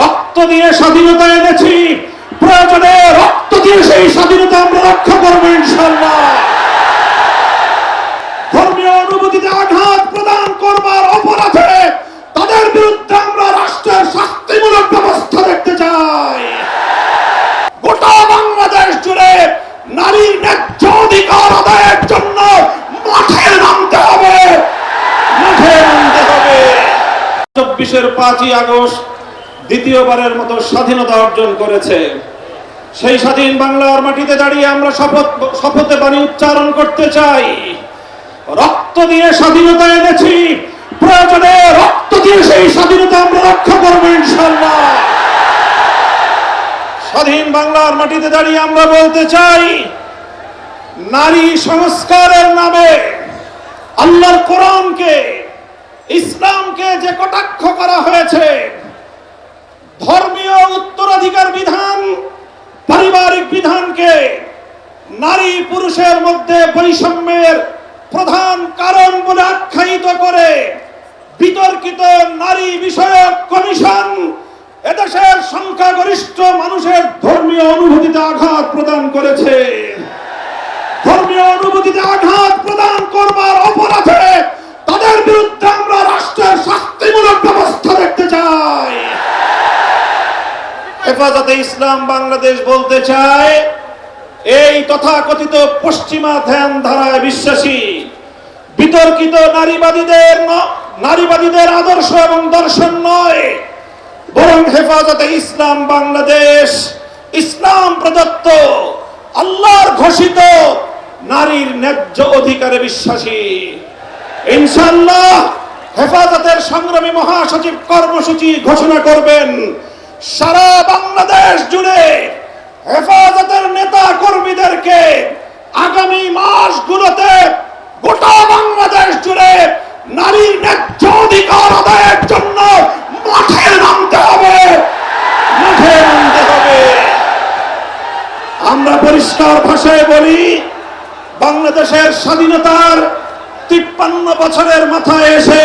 রক্ত দিয়ে স্বাধীনতা এনেছি। প্রয়োজনে রক্ত দিয়ে সেই স্বাধীনতা আমরা রক্ষা করব ইনশাল্লাহ ধর্মীয় অনুভূতিতে আঘাত প্রদান করবার অপরাধে তাদের বিরুদ্ধে আমরা রাষ্ট্রের শাস্তিমূলক ব্যবস্থা দেখতে চাই। গোটা বাংলাদেশ জুড়ে নারীর ন্যায্য অধিকার আদায়ের জন্য মাঠে নামতে হবে। মাঠে নামতে হবে। চব্বিশের পাঁচই আগস্ট দ্বিতীয়বারের মতো স্বাধীনতা অর্জন করেছে। সেই স্বাধীন বাংলার মাটিতে দাঁড়িয়ে আমরা শপথ, শপথে বাণী উচ্চারণ করতে চাই। রক্ত দিয়ে স্বাধীনতা এনেছি। প্রয়োজনে রক্ত দিয়ে সেই স্বাধীনতা আমরা রক্ষা করব ইনশাল্লাহ স্বাধীন বাংলার মাটিতে দাঁড়িয়ে আমরা বলতে চাই, নারী সংস্কারের নামে আল্লাহর কোরআনকে, ইসলামকে যে কটাক্ষ করা হয়েছে ধর্মীয় উত্তরাধিকার বিধান, পারিবারিক বিধানকে নারী পুরুষের মধ্যে বৈষম্যের প্রধান কারণ বলে আখ্যায়িত করে বিতর্কিত নারী বিষয়ক কমিশন এদেশের সংখ্যাগরিষ্ঠ মানুষের ধর্মীয় অনুভূতিতে আঘাত প্রদান করেছে। ধর্মীয় অনুভূতিতে আঘাত প্রদান করবার অপরাধে তাদের বিরুদ্ধে আমরা রাষ্ট্রের শাস্তিমূলক ব্যবস্থা দেখতে চাই হেফাজতে ইসলাম বাংলাদেশ বলতে চায়, এই তথাকথিত পশ্চিমা ধ্যান ধারায় বিশ্বাসী, বিতর্কিত নারীবাদীদের নারীবাদীদের আদর্শ এবং দর্শন নয়, বরং হেফাজতে ইসলাম বাংলাদেশ, ইসলাম প্রদত্ত, আল্লাহর ঘোষিত নারীর ন্যায্য অধিকারে বিশ্বাসী। ইনশাল্লাহ হেফাজতের সংগ্রামী মহাসচিব কর্মসূচি ঘোষণা করবেন। সারা বাংলাদেশ জুড়ে হেফাজতের নেতা কর্মীদেরকে আগামী মাসগুলোতে গোটা বাংলাদেশ জুড়ে নারীর ন্যায্য অধিকার আদায়ের জন্য মাঠে নামতে হবে। মাঠে নামতে হবে। আমরা পরিষ্কার ভাষায় বলি, বাংলাদেশের স্বাধীনতার তিপ্পান্ন বছরের মাথায় এসে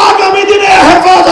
আগামী দিনে হেফাজতে